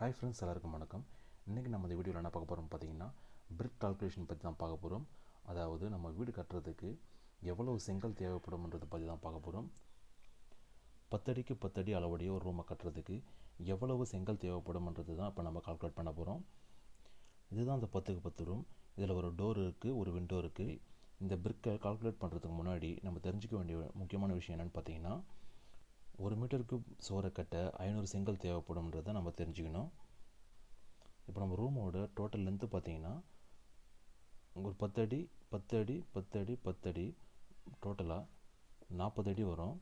Hi friends எல்லாருக்கும் வணக்கம். இன்றைக்கி நம்ம இந்த வீடியோவில் என்ன பார்க்க போகிறோம் பார்த்தீங்கன்னா பிரிக் கால்குலேஷன் பற்றி தான் பார்க்க போகிறோம் அதாவது நம்ம வீடு கட்டுறதுக்கு எவ்வளவு செங்கல் தேவைப்படும்ன்றதை பற்றி தான் பார்க்க போகிறோம் பத்தடிக்கு பத்தடி அளவுடைய ஒரு ரூமை கட்டுறதுக்கு எவ்வளவு செங்கல் தேவைப்படும்ன்றது தான் இப்போ நம்ம கால்குலேட் பண்ண போகிறோம் இதுதான் அந்த பத்துக்கு பத்து ரூம் இதில் ஒரு டோர் இருக்குது ஒரு விண்டோ இருக்குது இந்த பிரிக்கை கால்குலேட் பண்ணுறதுக்கு முன்னாடி நம்ம தெரிஞ்சிக்க வேண்டிய முக்கியமான விஷயம் என்னென்னு பார்த்தீங்கன்னா ஒரு மீட்டருக்கு சோறை கட்ட ஐநூறு செங்கல் தேவைப்படும்ன்றதை நம்ம தெரிஞ்சுக்கணும். இப்போ நம்ம ரூமோட டோட்டல் லென்த்து பார்த்தீங்கன்னா ஒரு பத்தடி பத்தடி பத்தடி பத்தடி டோட்டலாக நாற்பது அடி வரும்.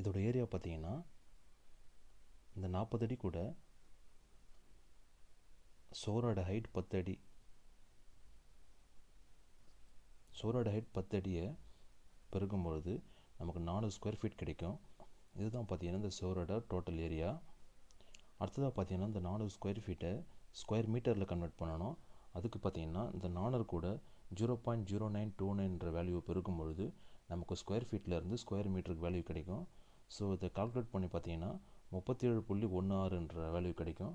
இதோட ஏரியா பார்த்தீங்கன்னா இந்த நாற்பது அடி கூட சோரோட ஹைட் பத்து அடி சோரோட ஹைட் பத்து அடியை பெருக்கும்பொழுது நமக்கு நாலு ஸ்கொயர் ஃபீட் கிடைக்கும். இதுதான் பார்த்தீங்கன்னா இந்த சோரோட டோட்டல் ஏரியா அடுத்ததாக பார்த்தீங்கன்னா இந்த நானூறு ஸ்கொயர் ஃபீட்டை ஸ்கொயர் மீட்டரில் கன்வெர்ட் பண்ணணும். அதுக்கு பார்த்தீங்கன்னா இந்த நானூறு கூட zero point zero nine two நைன்ற value பெருக்கும் பொழுது நமக்கு ஸ்கொயர் ஃபீட்லேருந்து ஸ்கொயர் மீட்டருக்கு வேல்யூ கிடைக்கும். ஸோ இதை கால்குலேட் பண்ணி பார்த்தீங்கன்னா முப்பத்தேழு புள்ளி ஒன்று ஆறுன்ற வேல்யூ கிடைக்கும்.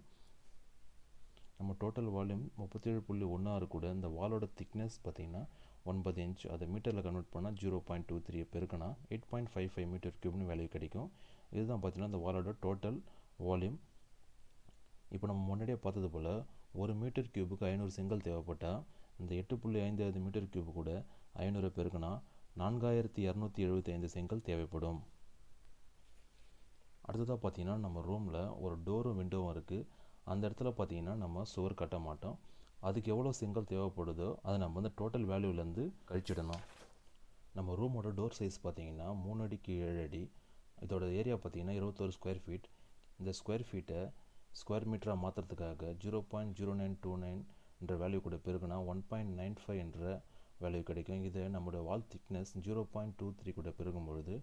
நம்ம டோட்டல் வால்யூம் முப்பத்தேழு புள்ளி ஒன்று ஆறு கூட இந்த வாலோட திக்னஸ் பார்த்தீங்கன்னா ஒன்பது இன்ச் அதை மீட்டரில் கன்வெர்ட் பண்ணால் ஜீரோ பாயிண்ட் டூ த்ரீ பெருக்கினா eight point five five metre க்யூப்னு value கிடைக்கும். இதுதான் பார்த்தீங்கன்னா இந்த வாலோட டோட்டல் வால்யூம் இப்போ நம்ம முன்னாடியே பார்த்தது போல் ஒரு மீட்டர் க்யூபுக்கு ஐநூறு செங்கல் தேவைப்பட்டால் இந்த எட்டு புள்ளி ஐந்து ஐந்து மீட்டர் க்யூப் கூட ஐநூறு பெருக்கினா நான்காயிரத்தி இரநூத்தி எழுபத்தி ஐந்து செங்கல் தேவைப்படும். அடுத்ததாக பார்த்தீங்கன்னா நம்ம ரூமில் ஒரு டோரும் விண்டோவும் இருக்குது அந்த இடத்துல பார்த்தீங்கன்னா நம்ம சுவர் கட்ட மாட்டோம். அதுக்கு எவ்வளோ செங்கல் தேவைப்படுதோ அதை நம்ம வந்து டோட்டல் வேல்யூலேருந்து கழிச்சிடணும். நம்ம ரூமோட டோர் சைஸ் பார்த்தீங்கன்னா மூணு அடிக்கு ஏழு அடி. இதோட ஏரியா பார்த்தீங்கன்னா இருபத்தோரு ஸ்கொயர் ஃபீட் இந்த ஸ்கொயர் ஃபீட்டை ஸ்கொயர் மீட்டராக மாற்றுறதுக்காக zero point zero nine two nine என்ற வேல்யூ கூட பெருக்குனா ஒன் பாயிண்ட் நைன் ஃபைவ் என்ற வேல்யூ கிடைக்கும். இது நம்மளோட wall thickness zero point two three கூட பெருகும் பொழுது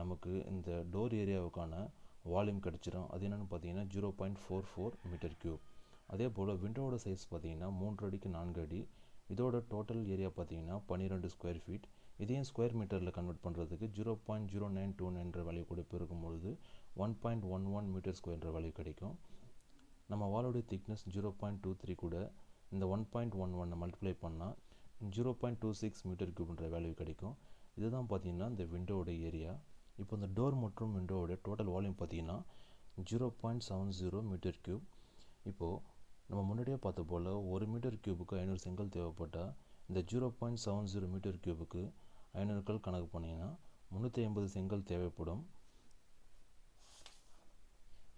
நமக்கு இந்த டோர் ஏரியாவுக்கான வால்யூம் கிடச்சிரும். அது என்னென்னு பார்த்தீங்கன்னா zero point four four metre cube அதே போல் விண்டோவோட சைஸ் பார்த்தீங்கன்னா மூன்று அடிக்கு நான்கு அடி. இதோட டோட்டல் ஏரியா பார்த்தீங்கன்னா பன்னிரெண்டு ஸ்கொயர் ஃபீட் இதையும் ஸ்கொயர் மீட்டரில் கன்வெர்ட் பண்ணுறதுக்கு zero point zero nine two நைன்ற value கூட பெருக்கும்பொழுது one point one one metre ஸ்கொயர்ன்ற value கிடைக்கும். நம்ம வாலோடைய thickness zero point two three கூட இந்த ஒன் பாயிண்ட் ஒன் ஒன்னை மல்டிப்ளை பண்ணால் zero point two six metre க்யூப்ன்ற value கிடைக்கும். இதுதான் பார்த்தீங்கன்னா இந்த விண்டோவோட ஏரியா இப்போ இந்த டோர் மற்றும் விண்டோவோட டோட்டல் வால்யூம் பார்த்தீங்கன்னா zero point seven zero metre cube இப்போது நம்ம முன்னாடியே பார்த்த போல் ஒரு மீட்டர் க்யூபுக்கு ஐநூறு செங்கல் தேவைப்பட்டால் இந்த zero point seven zero metre க்யூபுக்கு ஐநூறுக்கள் கணக்கு பண்ணிங்கன்னா முந்நூற்றி ஐம்பது செங்கல் தேவைப்படும்.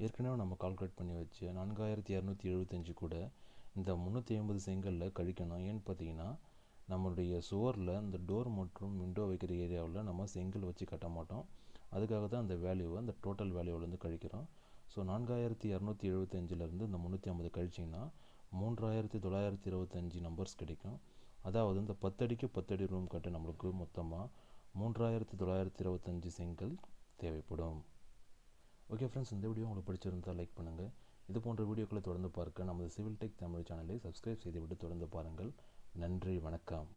ஏற்கனவே நம்ம கால்குலேட் பண்ணி வச்சு நான்காயிரத்தி இரநூத்தி எழுபத்தஞ்சு கூட இந்த முந்நூற்றி ஐம்பது செங்கலில் கழிக்கணும். ஏன்னு பார்த்தீங்கன்னா நம்மளுடைய சுவரில் இந்த டோர் மற்றும் விண்டோ வைக்கிற ஏரியாவில் நம்ம செங்கல் வச்சு கட்ட மாட்டோம். அதுக்காக தான் அந்த வேல்யூவை அந்த டோட்டல் வேல்யூவிலேருந்து கழிக்கிறோம். ஸோ நான்காயிரத்தி இரநூத்தி எழுபத்தஞ்சிலேருந்து இந்த முந்நூற்றி ஐம்பது கழிச்சிங்கன்னா மூன்றாயிரத்தி தொள்ளாயிரத்தி இருபத்தஞ்சி நம்பர்ஸ் கிடைக்கும். அதாவது இந்த பத்தடிக்கு பத்தடி ரூம் கட்ட நம்மளுக்கு மொத்தமாக மூன்றாயிரத்தி தொள்ளாயிரத்தி இருபத்தஞ்சி செங்கல் தேவைப்படும். ஓகே ஃப்ரெண்ட்ஸ் இந்த வீடியோ உங்களுக்கு பிடிச்சிருந்தால் லைக் பண்ணுங்கள் இது போன்ற வீடியோக்களை தொடர்ந்து பார்க்க நமது சிவில் டெக் தமிழ் சேனலை சப்ஸ்கிரைப் செய்துவிட்டு தொடர்ந்து பாருங்கள். நன்றி வணக்கம்.